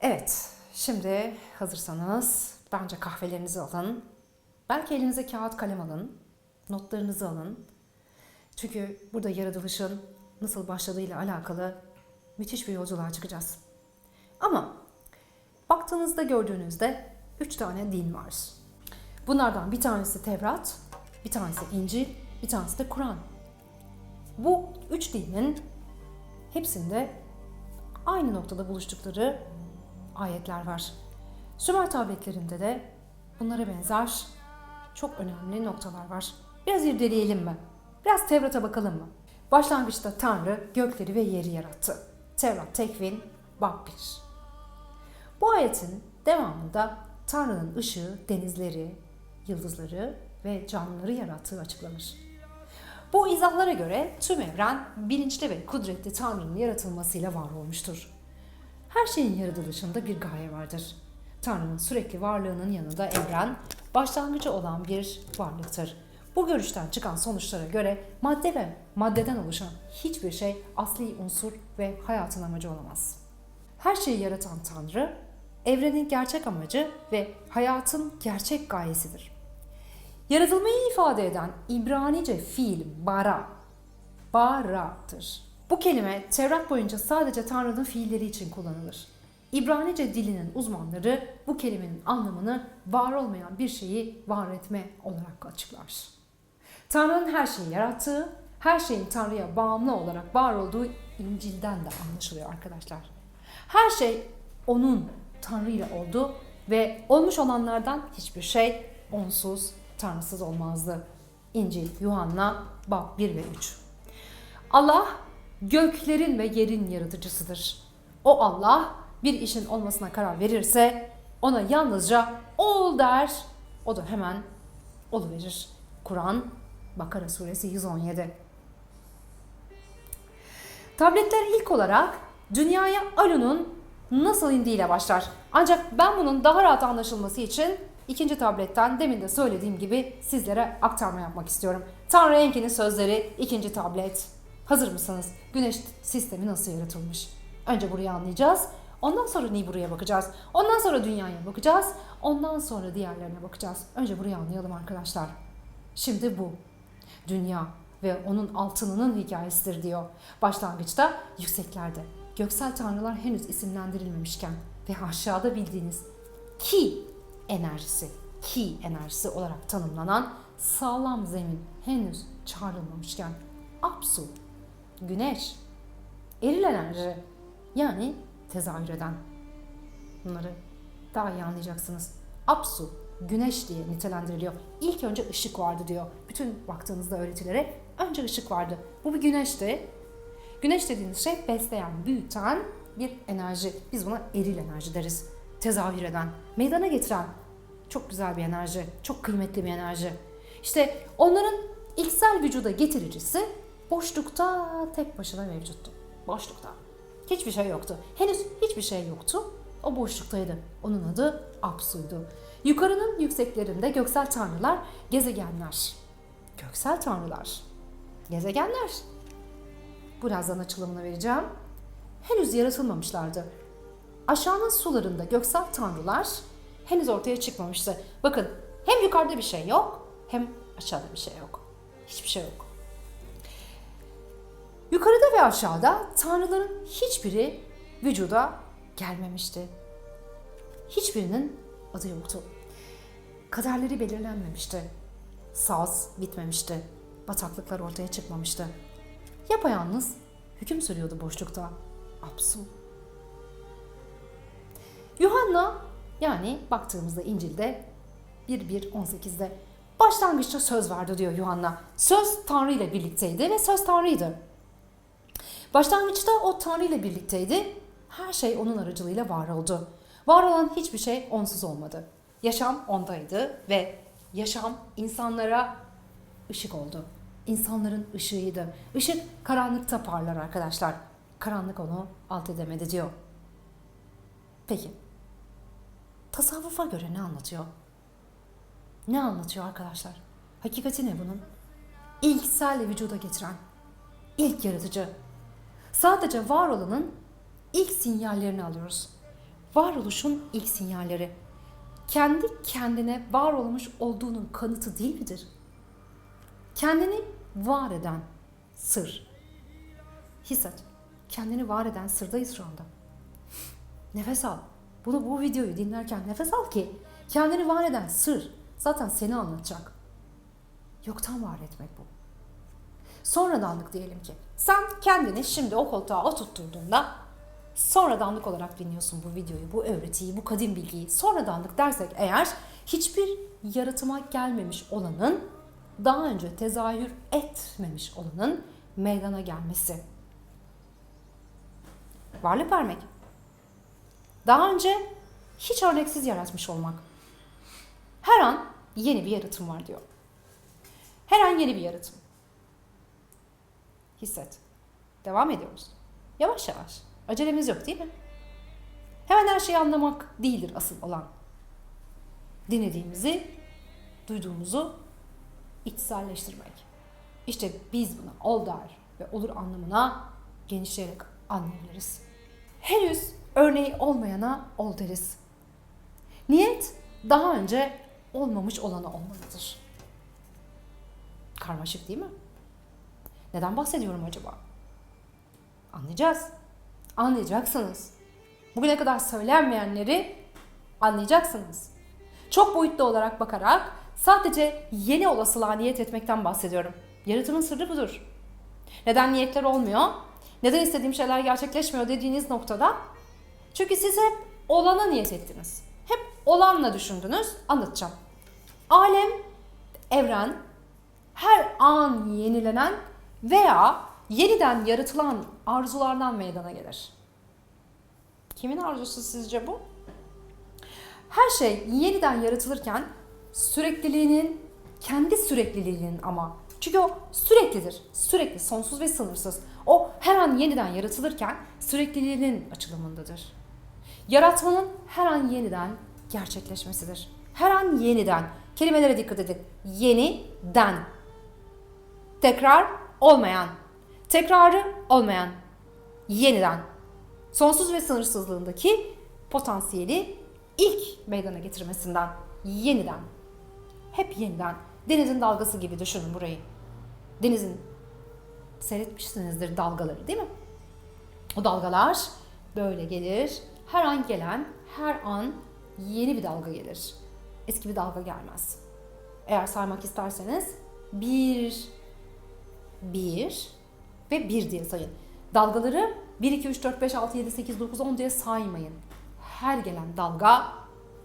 Evet, şimdi hazırsanız bence kahvelerinizi alın. Belki elinize kağıt kalem alın. Notlarınızı alın. Çünkü burada yaratılışın nasıl başladığıyla alakalı müthiş bir yolculuğa çıkacağız. Ama baktığınızda gördüğünüzde üç tane din var. Bunlardan bir tanesi Tevrat, bir tanesi İncil, bir tanesi de Kur'an. Bu üç dinin hepsinde aynı noktada buluştukları ayetler var. Sümer tabletlerinde de bunlara benzer çok önemli noktalar var. Biraz irdeleyelim mi? Biraz Tevrat'a bakalım mı? Başlangıçta Tanrı gökleri ve yeri yarattı. Tevrat Tekvin Bab 1. Bu ayetin devamında Tanrı'nın ışığı denizleri, yıldızları ve canlıları yarattığı açıklanır. Bu izahlara göre tüm evren bilinçli ve kudretli Tanrı'nın yaratılmasıyla var olmuştur. Her şeyin yaratılışında bir gaye vardır. Tanrı'nın sürekli varlığının yanında evren başlangıcı olan bir varlıktır. Bu görüşten çıkan sonuçlara göre madde ve maddeden oluşan hiçbir şey asli unsur ve hayatın amacı olamaz. Her şeyi yaratan Tanrı, evrenin gerçek amacı ve hayatın gerçek gayesidir. Yaratılmayı ifade eden İbranice fiil bara, bara'tır. Bu kelime Tevrat boyunca sadece Tanrı'nın fiilleri için kullanılır. İbranice dilinin uzmanları bu kelimenin anlamını var olmayan bir şeyi var etme olarak açıklar. Tanrı'nın her şeyi yarattığı, her şeyin Tanrı'ya bağımlı olarak var olduğu İncil'den de anlaşılıyor arkadaşlar. Her şey onun Tanrı ile oldu ve olmuş olanlardan hiçbir şey onsuz, tanrısız olmazdı. İncil, Yuhanna, Bab 1 ve 3. Allah göklerin ve yerin yaratıcısıdır. O Allah bir işin olmasına karar verirse ona yalnızca ol der. O da hemen oluverir. Kur'an Bakara suresi 117. Tabletler ilk olarak dünyaya Alu'nun nasıl indiğiyle başlar. Ancak ben bunun daha rahat anlaşılması için ikinci tabletten demin de söylediğim gibi sizlere aktarma yapmak istiyorum. Tanrı Enki'nin sözleri ikinci tablet. Hazır mısınız? Güneş sistemi nasıl yaratılmış? Önce burayı anlayacağız. Ondan sonra Nibiru'ya bakacağız. Ondan sonra dünyaya bakacağız. Ondan sonra diğerlerine bakacağız. Önce burayı anlayalım arkadaşlar. Şimdi bu. Dünya ve onun altınının hikayesidir diyor. Başlangıçta yükseklerde. Göksel tanrılar henüz isimlendirilmemişken ve aşağıda bildiğiniz ki enerjisi, ki enerjisi olarak tanımlanan sağlam zemin henüz çağrılmamışken Apsu, güneş, eril enerji yani tezahür eden. Bunları daha iyi anlayacaksınız. Apsu, güneş diye nitelendiriliyor. İlk önce ışık vardı diyor. Bütün baktığınızda öğretilere önce ışık vardı. Bu bir güneşti. Güneş dediğiniz şey besleyen, büyüten bir enerji. Biz buna eril enerji deriz. Tezahür eden, meydana getiren çok güzel bir enerji, çok kıymetli bir enerji. İşte onların ilksel vücuda getiricisi boşlukta tek başına mevcuttu. Boşlukta. Hiçbir şey yoktu. Henüz hiçbir şey yoktu. O boşluktaydı. Onun adı Apsu'ydu. Yukarının yükseklerinde göksel tanrılar, gezegenler. Göksel tanrılar. Gezegenler. Birazdan açılımını vereceğim. Henüz yaratılmamışlardı. Aşağının sularında göksel tanrılar henüz ortaya çıkmamıştı. Bakın hem yukarıda bir şey yok hem aşağıda bir şey yok. Hiçbir şey yok. Yukarıda ve aşağıda tanrıların hiçbiri vücuda gelmemişti. Hiçbirinin adı yoktu. Kaderleri belirlenmemişti. Saz bitmemişti. Bataklıklar ortaya çıkmamıştı. Yapayalnız hüküm sürüyordu boşlukta. Apsu. Yuhanna yani baktığımızda İncil'de 1.1.18'de başlangıçta söz vardı diyor Yuhanna. Söz Tanrı ile birlikteydi ve söz Tanrı'ydı. Başlangıçta o Tanrı ile birlikteydi. Her şey onun aracılığıyla var oldu. Var olan hiçbir şey onsuz olmadı. Yaşam ondaydı ve yaşam insanlara ışık oldu. İnsanların ışığıydı. Işık karanlıkta parlar arkadaşlar. Karanlık onu alt edemedi diyor. Peki. Tasavvufa göre ne anlatıyor? Ne anlatıyor arkadaşlar? Hakikati ne bunun? İlksel vücuda getiren, ilk yaratıcı. Sadece var olanın ilk sinyallerini alıyoruz. varoluşun ilk sinyalleri. Kendi kendine var olmuş olduğunun kanıtı değil midir? Kendini var eden sır. Hisset. Kendini var eden sırdayız şu anda. Nefes al. Bunu bu videoyu dinlerken nefes al ki kendini var eden sır zaten seni anlatacak. Yoktan var etmek bu. Sonradanlık diyelim ki. Sen kendini şimdi o koltuğa oturtturduğunda sonradanlık olarak dinliyorsun bu videoyu, bu öğretiyi, bu kadim bilgiyi. Sonradanlık dersek eğer hiçbir yaratıma gelmemiş olanın daha önce tezahür etmemiş olanın meydana gelmesi. Varlık vermek. Daha önce hiç örneksiz yaratmış olmak. Her an yeni bir yaratım var diyor. Her an yeni bir yaratım. Hisset. Devam ediyoruz. Yavaş yavaş. Acelemiz yok değil mi? Hemen her şeyi anlamak değildir asıl olan. Dinlediğimizi, duyduğumuzu içselleştirmek. İşte biz buna ol der ve olur anlamına genişleyerek anlayabiliriz. Henüz örneği olmayana ol deriz. Niyet daha önce olmamış olana olmalıdır. Karmaşık değil mi? Neden bahsediyorum acaba? Anlayacağız. Anlayacaksınız. Bugüne kadar söylenmeyenleri anlayacaksınız. Çok boyutlu olarak bakarak sadece yeni olasılığa niyet etmekten bahsediyorum. Yaratımın sırrı budur. Neden niyetler olmuyor? Neden istediğim şeyler gerçekleşmiyor dediğiniz noktada? Çünkü siz hep olana niyet ettiniz. Hep olanla düşündünüz. Anlatacağım. Alem, evren, her an yenilenen veya yeniden yaratılan arzulardan meydana gelir. Kimin arzusu sizce bu? Her şey yeniden yaratılırken sürekliliğinin, kendi sürekliliğinin ama. Çünkü o süreklidir. Sürekli, sonsuz ve sınırsız. O her an yeniden yaratılırken sürekliliğinin açılımındadır. Yaratmanın her an yeniden gerçekleşmesidir. Her an yeniden. Kelimelere dikkat edin. Yeniden. Tekrar olmayan. Tekrarı olmayan. Yeniden. Sonsuz ve sınırsızlığındaki potansiyeli ilk meydana getirmesinden. Yeniden. Hep yeniden. Denizin dalgası gibi düşünün burayı. Denizin seyretmişsinizdir dalgaları değil mi? O dalgalar böyle gelir. Her an gelen, her an yeni bir dalga gelir. Eski bir dalga gelmez. Eğer saymak isterseniz bir, bir ve bir diye sayın. Dalgaları 1, 2, 3, 4, 5, 6, 7, 8, 9, 10 diye saymayın. Her gelen dalga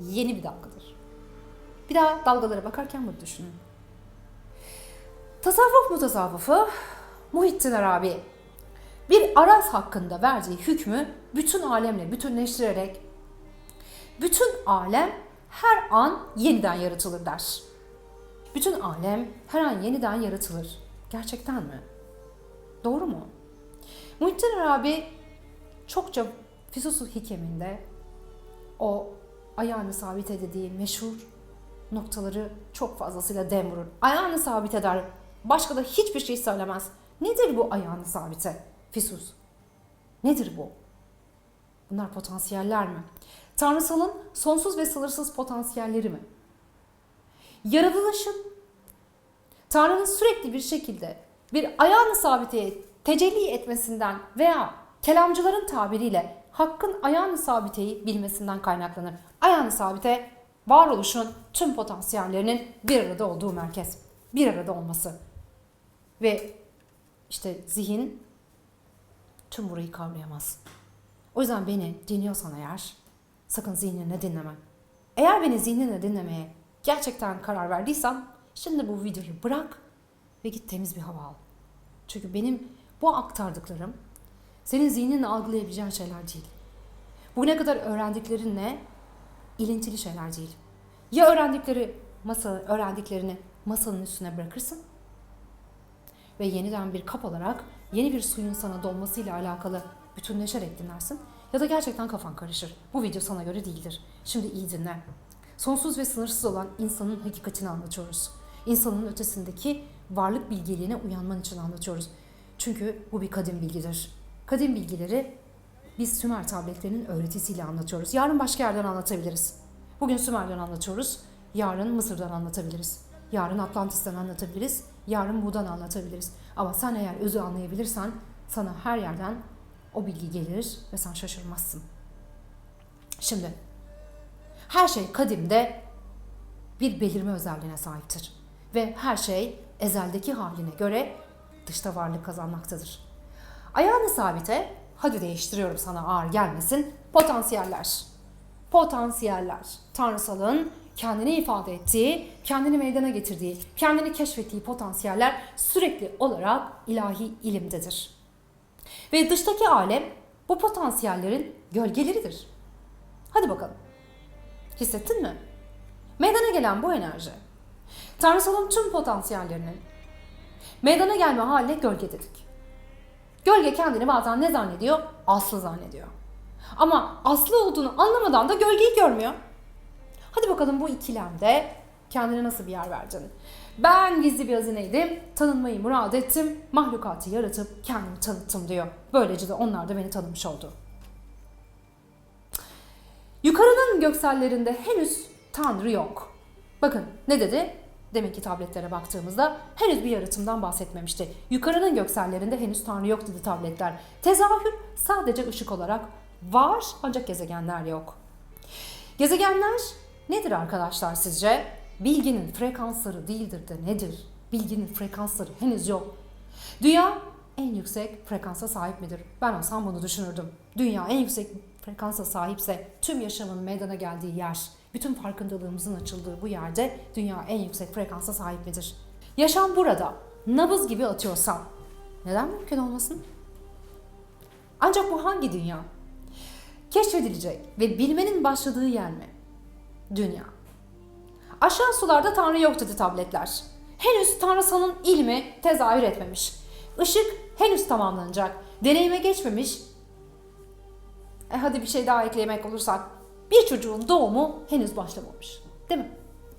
yeni bir dalgadır. Bir daha dalgalara bakarken bunu düşünün. Tasavvuf mutasavvufu Muhittin Arabi bir araz hakkında verdiği hükmü bütün alemle bütünleştirerek bütün alem her an yeniden yaratılır der. Bütün alem her an yeniden yaratılır. Gerçekten mi? Doğru mu? Muhittin Arabi çokça Füsusu Hikeminde o ayağını sabit dediği meşhur noktaları çok fazlasıyla dem vurur. Ayağını sabit eder. Başka da hiçbir şey söylemez. Nedir bu ayağını sabite? Fisus. Nedir bu? Bunlar potansiyeller mi? Tanrısalın sonsuz ve sınırsız potansiyelleri mi? Yaratılışın Tanrı'nın sürekli bir şekilde bir ayağını sabiteye tecelli etmesinden veya kelamcıların tabiriyle hakkın ayağını sabiteyi bilmesinden kaynaklanır. Ayağını sabite varoluşun tüm potansiyellerinin bir arada olduğu merkez. Bir arada olması. Ve işte zihin tüm burayı kavrayamaz. O yüzden beni dinliyorsan eğer sakın zihnine dinleme. Eğer beni zihnine dinlemeye gerçekten karar verdiysen şimdi bu videoyu bırak ve git temiz bir hava al. Çünkü benim bu aktardıklarım senin zihninle algılayabileceğin şeyler değil. Bugüne kadar öğrendiklerinle ilintili şeyler değil. Ya öğrendikleri masa, öğrendiklerini masanın üstüne bırakırsın ve yeniden bir kap olarak yeni bir suyun sana dolmasıyla alakalı bütünleşerek dinlersin ya da gerçekten kafan karışır. Bu video sana göre değildir. Şimdi iyi dinle. Sonsuz ve sınırsız olan insanın hakikatini anlatıyoruz. İnsanın ötesindeki varlık bilgeliğine uyanman için anlatıyoruz. Çünkü bu bir kadim bilgidir. Kadim bilgileri biz Sümer tabletlerinin öğretisiyle anlatıyoruz. Yarın başka yerden anlatabiliriz. Bugün Sümer'den anlatıyoruz. Yarın Mısır'dan anlatabiliriz. Yarın Atlantis'ten anlatabiliriz. Yarın Bu'dan anlatabiliriz. Ama sen eğer özü anlayabilirsen sana her yerden o bilgi gelir ve sen şaşırmazsın. Şimdi her şey kadimde bir belirme özelliğine sahiptir. Ve her şey ezeldeki haline göre dışta varlık kazanmaktadır. Ayağını sabite, hadi değiştiriyorum sana ağır gelmesin, potansiyeller. Potansiyeller. Tanrısalın kendini ifade ettiği, kendini meydana getirdiği, kendini keşfettiği potansiyeller sürekli olarak ilahi ilimdedir. Ve dıştaki alem bu potansiyellerin gölgeleridir. Hadi bakalım. Hissettin mi? Meydana gelen bu enerji, Tanrısalın tüm potansiyellerinin meydana gelme haline gölge dedik. Gölge kendini bazen ne zannediyor? Aslı zannediyor. Ama aslı olduğunu anlamadan da gölgeyi görmüyor. Hadi bakalım bu ikilemde kendine nasıl bir yer verdin? Ben gizli bir hazineydim, tanınmayı murad ettim, mahlukatı yaratıp kendimi tanıttım diyor. Böylece de onlar da beni tanımış oldu. Yukarının göksellerinde henüz Tanrı yok. Bakın ne dedi? Demek ki tabletlere baktığımızda henüz bir yaratımdan bahsetmemişti. Yukarının göksellerinde henüz Tanrı yok dedi tabletler. Tezahür sadece ışık olarak var ancak gezegenler yok. Gezegenler nedir arkadaşlar sizce? Bilginin frekansları değildir de nedir? Bilginin frekansları henüz yok. Dünya en yüksek frekansa sahip midir? Ben olsam bunu düşünürdüm. Dünya en yüksek frekansa sahipse tüm yaşamın meydana geldiği yer, bütün farkındalığımızın açıldığı bu yerde dünya en yüksek frekansa sahip midir? Yaşam burada nabız gibi atıyorsam neden mümkün olmasın? Ancak bu hangi dünya? Keşfedilecek ve bilmenin başladığı yer mi? Dünya. Aşağı sularda Tanrı yok dedi tabletler. Henüz tanrısalın ilmi tezahür etmemiş. Işık henüz tamamlanacak. Deneyime geçmemiş. E hadi bir şey daha eklemek olursak. Bir çocuğun doğumu henüz başlamamış. Değil mi?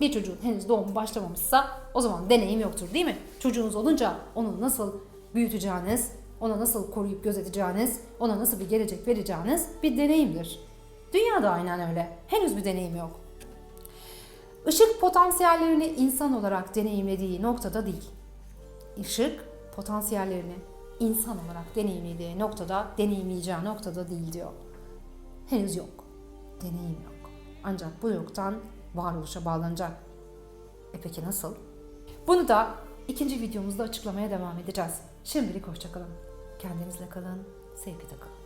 Bir çocuğun henüz doğumu başlamamışsa o zaman deneyim yoktur değil mi? Çocuğunuz olunca onu nasıl büyüteceğiniz, ona nasıl koruyup gözeteceğiniz, ona nasıl bir gelecek vereceğiniz bir deneyimdir. Dünyada aynen öyle. Henüz bir deneyim yok. Işık potansiyellerini insan olarak deneyimlediği noktada değil. Işık potansiyellerini insan olarak deneyimlediği noktada, deneyimleyeceği noktada değil diyor. Henüz yok. Deneyim yok. Ancak bu yoktan varoluşa bağlanacak. E peki nasıl? Bunu da ikinci videomuzda açıklamaya devam edeceğiz. Şimdilik hoşçakalın. Kendinizle kalın, sevgide kalın.